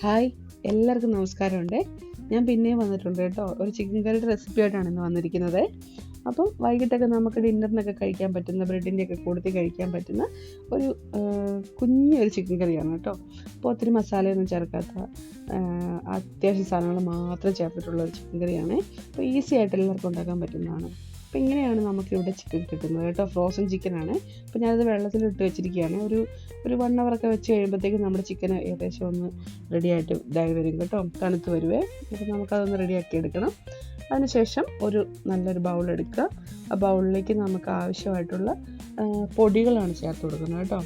Hi എല്ലാവർക്കും നമസ്കാരമുണ്ട്. ഞാൻ പിന്നെയും വന്നിട്ടുണ്ട് കേട്ടോ. ഒരു ചിക്കൻ കറിയുടെ റെസിപ്പി ആയിട്ടാണ് ഇന്ന് വന്നിരിക്കുന്നത്. അപ്പം വൈകിട്ടൊക്കെ നമുക്ക് ഡിന്നറിനൊക്കെ കഴിക്കാൻ പറ്റുന്ന ബ്രെഡിന്റെയൊക്കെ കൂടുതൽ കഴിക്കാൻ പറ്റുന്ന ഒരു കുഞ്ഞൊരു ചിക്കൻ കറിയാണ് കേട്ടോ. അപ്പോൾ ഒത്തിരി മസാലയൊന്നും ചേർക്കാത്ത അത്യാവശ്യ സാധനങ്ങൾ മാത്രം ചേർത്തിട്ടുള്ള ഒരു ചിക്കൻ കറിയാണ് അപ്പോൾ ഈസി ആയിട്ട് എല്ലാവർക്കും ഉണ്ടാക്കാൻ പറ്റുന്നതാണ്. അപ്പോൾ ഇങ്ങനെയാണ് നമുക്കിവിടെ ചിക്കൻ കിട്ടുന്നത് കേട്ടോ. ഫ്രോസൺ ചിക്കനാണ് അപ്പോൾ ഞാനത് വെള്ളത്തിലിട്ട് വെച്ചിരിക്കുകയാണ്. ഒരു ഒരു വൺ അവറൊക്കെ വെച്ച് കഴിയുമ്പോഴത്തേക്കും നമ്മുടെ ചിക്കൻ ഏകദേശം ഒന്ന് റെഡിയായിട്ട് ഇതായി വരും കേട്ടോ. തണുത്ത് വരുവേ. അപ്പോൾ നമുക്കതൊന്ന് റെഡിയാക്കി എടുക്കണം. അതിനുശേഷം ഒരു നല്ലൊരു ബൗൾ എടുക്കുക. ആ ബൗളിലേക്ക് നമുക്ക് ആവശ്യമായിട്ടുള്ള പൊടികളാണ് ചേർത്ത് കൊടുക്കുന്നത് കേട്ടോ.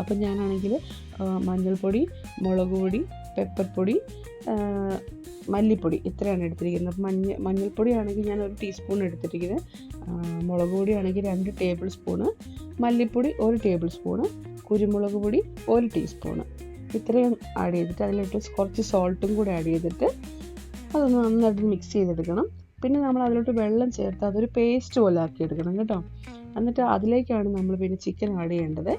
അപ്പം ഞാനാണെങ്കിൽ മഞ്ഞൾപ്പൊടി മുളക് പൊടി പെപ്പർ പൊടി മല്ലിപ്പൊടി ഇത്രയാണ് എടുത്തിരിക്കുന്നത്. മഞ്ഞ മഞ്ഞൾപ്പൊടി ആണെങ്കിൽ ഞാൻ ഒരു ടീസ്പൂൺ എടുത്തിരിക്കുന്നത് മുളക് പൊടി ആണെങ്കിൽ രണ്ട് ടേബിൾ സ്പൂണ് മല്ലിപ്പൊടി ഒരു ടേബിൾ സ്പൂണ് കുരുമുളക് പൊടി ഒരു ടീസ്പൂണ് ഇത്രയും ആഡ് ചെയ്തിട്ട് അതിലിട്ട് കുറച്ച് സോൾട്ടും കൂടി ആഡ് ചെയ്തിട്ട് അതൊന്ന് നന്നായിട്ട് മിക്സ് ചെയ്തെടുക്കണം. പിന്നെ നമ്മൾ അതിലോട്ട് വെള്ളം ചേർത്ത് അതൊരു പേസ്റ്റ് പോലെ ആക്കി എടുക്കണം കേട്ടോ. എന്നിട്ട് അതിലേക്കാണ് നമ്മൾ പിന്നെ ചിക്കൻ ആഡ് ചെയ്യേണ്ടത്.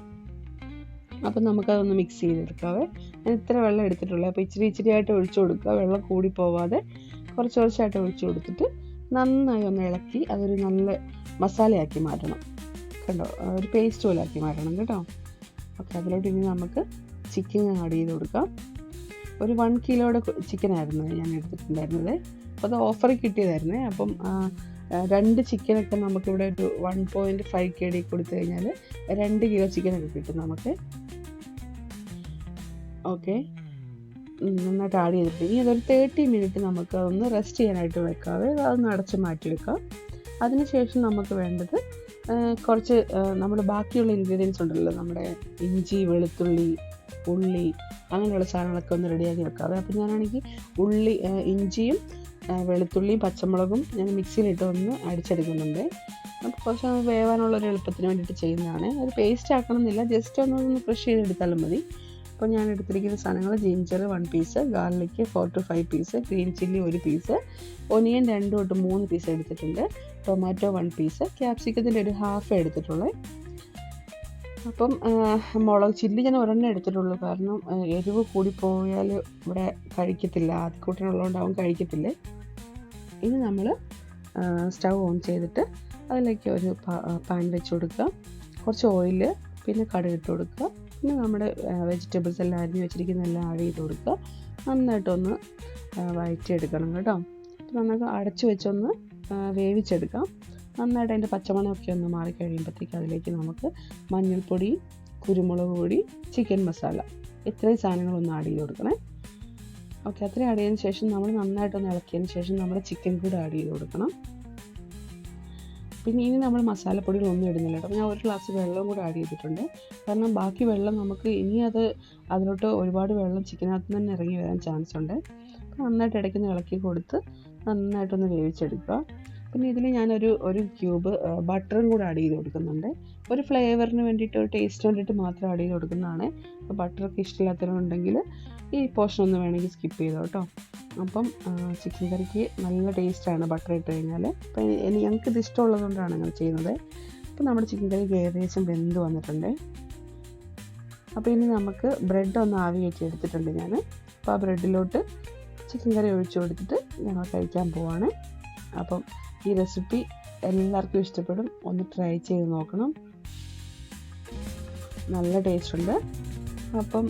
അപ്പം നമുക്കതൊന്ന് മിക്സ് ചെയ്തെടുക്കാവേ. ഞാൻ ഇത്ര വെള്ളം എടുത്തിട്ടുള്ളൂ. അപ്പോൾ ഇച്ചിരി ഇച്ചിരി ആയിട്ട് ഒഴിച്ചു കൊടുക്കുക. വെള്ളം കൂടി പോവാതെ കുറച്ച് കുറച്ചായിട്ട് ഒഴിച്ചു കൊടുത്തിട്ട് നന്നായി ഒന്ന് ഇളക്കി അതൊരു നല്ല മസാലയാക്കി മാറ്റണം. കണ്ടോ? ഒരു പേസ്റ്റ് പോലെ ആക്കി മാറ്റണം കേട്ടോ. ഓക്കെ അതിലോട്ട് ഇനി നമുക്ക് ചിക്കൻ ആഡ് ചെയ്ത് കൊടുക്കാം. ഒരു വൺ കിലോയുടെ ചിക്കൻ ആയിരുന്നു ഞാൻ എടുത്തിട്ടുണ്ടായിരുന്നത്. അപ്പോൾ അത് ഓഫറിൽ കിട്ടിയതായിരുന്നേ. അപ്പം രണ്ട് ചിക്കനൊക്കെ നമുക്കിവിടെ ഒരു one point five K D കൊടുത്തു കഴിഞ്ഞാൽ രണ്ട് കിലോ ചിക്കനൊക്കെ കിട്ടും നമുക്ക്. ഓക്കെ. നന്നായിട്ട് ആഡ് ചെയ്തിട്ട്. ഇനി അതൊരു തേർട്ടി മിനിറ്റ് നമുക്ക് അതൊന്ന് റെസ്റ്റ് ചെയ്യാനായിട്ട് വെക്കാതെ അതൊന്ന് അടച്ച് മാറ്റിയെടുക്കാം. അതിനുശേഷം നമുക്ക് വേണ്ടത് കുറച്ച് നമ്മുടെ ബാക്കിയുള്ള ഇൻഗ്രീഡിയൻസ് ഉണ്ടല്ലോ. നമ്മുടെ ഇഞ്ചി വെളുത്തുള്ളി ഉള്ളി അങ്ങനെയുള്ള സാധനങ്ങളൊക്കെ ഒന്ന് റെഡിയാക്കി വെക്കാം അപ്പോൾ ഞാനാണെങ്കിൽ ഉള്ളി ഇഞ്ചിയും വെളുത്തുള്ളിയും പച്ചമുളകും ഞാൻ മിക്സിയിലിട്ട് ഒന്ന് അടിച്ചെടുക്കുന്നുണ്ട്. അപ്പോൾ കുറച്ച് വേവാനുള്ള ഒരു എളുപ്പത്തിന് വേണ്ടിയിട്ട് ചെയ്യുന്നതാണ്. അത് പേസ്റ്റ് ആക്കണമെന്നില്ല. ജസ്റ്റ് ഒന്ന് ഒന്ന് ക്രഷ് ചെയ്തെടുത്താലും മതി. അപ്പോൾ ഞാൻ എടുത്തിരിക്കുന്ന സാധനങ്ങൾ ginger one piece garlic four two five piece green chilli ഒരു പീസ് ഒനിയൻ രണ്ട് തൊട്ട് മൂന്ന് പീസ് എടുത്തിട്ടുണ്ട്. ടൊമാറ്റോ വൺ പീസ് ക്യാപ്സിക്കത്തിന്റെ ഒരു ഹാഫ് എടുത്തിട്ടുള്ളത് അപ്പം മുളക് ചില്ലി ഞാൻ ഒരെണ്ണം എടുത്തിട്ടുള്ളൂ. കാരണം എരിവ് കൂടി പോയാൽ ഇവിടെ കഴിക്കത്തില്ല. ആദ്യക്കൂട്ടിനുള്ളതുകൊണ്ടാവും കഴിക്കത്തില്ലേ? ഇനി നമ്മൾ സ്റ്റൗ ഓൺ ചെയ്തിട്ട് അതിലേക്ക് ഒരു പാൻ വെച്ച് കൊടുക്കുക. കുറച്ച് ഓയിൽ പിന്നെ കടുക് ഇട്ട് കൊടുക്കുക. പിന്നെ നമ്മുടെ വെജിറ്റബിൾസ് എല്ലാം അരിഞ്ഞ് വെച്ചിരിക്കുന്ന എല്ലാം ആഡ് ചെയ്ത് കൊടുക്കുക നന്നായിട്ടൊന്ന് വഴറ്റിയെടുക്കണം കേട്ടോ. നന്നായിട്ട് അടച്ചു വെച്ചൊന്ന് വേവിച്ചെടുക്കാം. നന്നായിട്ട് അതിന്റെ പച്ചമണമൊക്കെ ഒന്ന് മാറി കഴിയുമ്പോഴത്തേക്ക് അതിലേക്ക് നമുക്ക് മഞ്ഞൾപ്പൊടി കുരുമുളക് പൊടി ചിക്കൻ മസാല ഇത്രയും സാധനങ്ങളൊന്ന് ആഡ് ചെയ്ത് കൊടുക്കണേ. ഓക്കെ അത്രയും ആഡ് ചെയ്തതിന് ശേഷം നമ്മൾ നന്നായിട്ടൊന്ന് ഇളക്കിയതിന് ശേഷം നമ്മുടെ ചിക്കൻ കൂടെ ആഡ് ചെയ്ത് കൊടുക്കണം. പിന്നെ ഇനി നമ്മൾ മസാലപ്പൊടികളൊന്നും ഇടുന്നില്ല കേട്ടോ. ഞാൻ ഒരു ഗ്ലാസ് വെള്ളം കൂടെ ആഡ് ചെയ്തിട്ടുണ്ട്. കാരണം ബാക്കി വെള്ളം നമുക്ക് ഇനി അത് അതിലോട്ട് ഒരുപാട് വെള്ളം ചിക്കനകത്ത് തന്നെ ഇറങ്ങി വരാൻ ചാൻസ് ഉണ്ട്. അപ്പോൾ നന്നായിട്ട് ഇടയ്ക്കൊന്ന് ഇളക്കി കൊടുത്ത് നന്നായിട്ടൊന്ന് വേവിച്ചെടുക്കുക. പിന്നെ ഇതിൽ ഞാനൊരു ഒരു ക്യൂബ് ബട്ടറും കൂടെ ആഡ് ചെയ്ത് കൊടുക്കുന്നുണ്ട്. ഒരു ഫ്ലേവറിന് വേണ്ടിയിട്ട് ഒരു ടേസ്റ്റ് വേണ്ടിയിട്ട് മാത്രം ആഡ് ചെയ്ത് കൊടുക്കുന്നതാണ്. അപ്പോൾ ബട്ടറൊക്കെ ഇഷ്ടമില്ലാത്തവരുണ്ടെങ്കിൽ ഈ പോർഷൻ ഒന്ന് വേണമെങ്കിൽ സ്കിപ്പ് ചെയ്തോ കേട്ടോ. അപ്പം ചിക്കൻ കറിക്ക് നല്ല ടേസ്റ്റാണ് ബട്ടർ ഇട്ട് കഴിഞ്ഞാൽ അപ്പം ഞങ്ങൾക്ക് ഇത് ഇഷ്ടമുള്ളതുകൊണ്ടാണ് ഞങ്ങൾ ചെയ്യുന്നത്. അപ്പം നമ്മുടെ ചിക്കൻ കറിക്ക് ഏകദേശം വെന്ത് വന്നിട്ടുണ്ട്. അപ്പോൾ ഇനി നമുക്ക് ബ്രെഡ് ഒന്ന് ആവി കയറ്റി എടുത്തിട്ടുണ്ട് ഞാൻ അപ്പോൾ ആ ബ്രെഡിലോട്ട് ചിക്കൻ കറി ഒഴിച്ചു കൊടുത്തിട്ട് ഞങ്ങൾ കഴിക്കാൻ പോവാണ്. അപ്പം ഈ റെസിപ്പി എല്ലാവർക്കും ഇഷ്ടപ്പെടും. ഒന്ന് ട്രൈ ചെയ്ത് നോക്കണം. നല്ല ടേസ്റ്റ് ഉണ്ട്. അപ്പം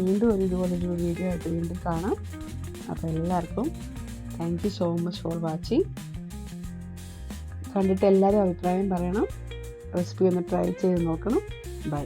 വീണ്ടും ഒരു ഇതുപോലൊരു വീഡിയോ ആയിട്ട് വീണ്ടും കാണാം. അപ്പോൾ എല്ലാവർക്കും thank you so much for watching കണ്ടിട്ട് എല്ലാവരും അഭിപ്രായം പറയണം. റെസിപ്പി ഒന്ന് ട്രൈ ചെയ്ത് നോക്കണം. ബൈ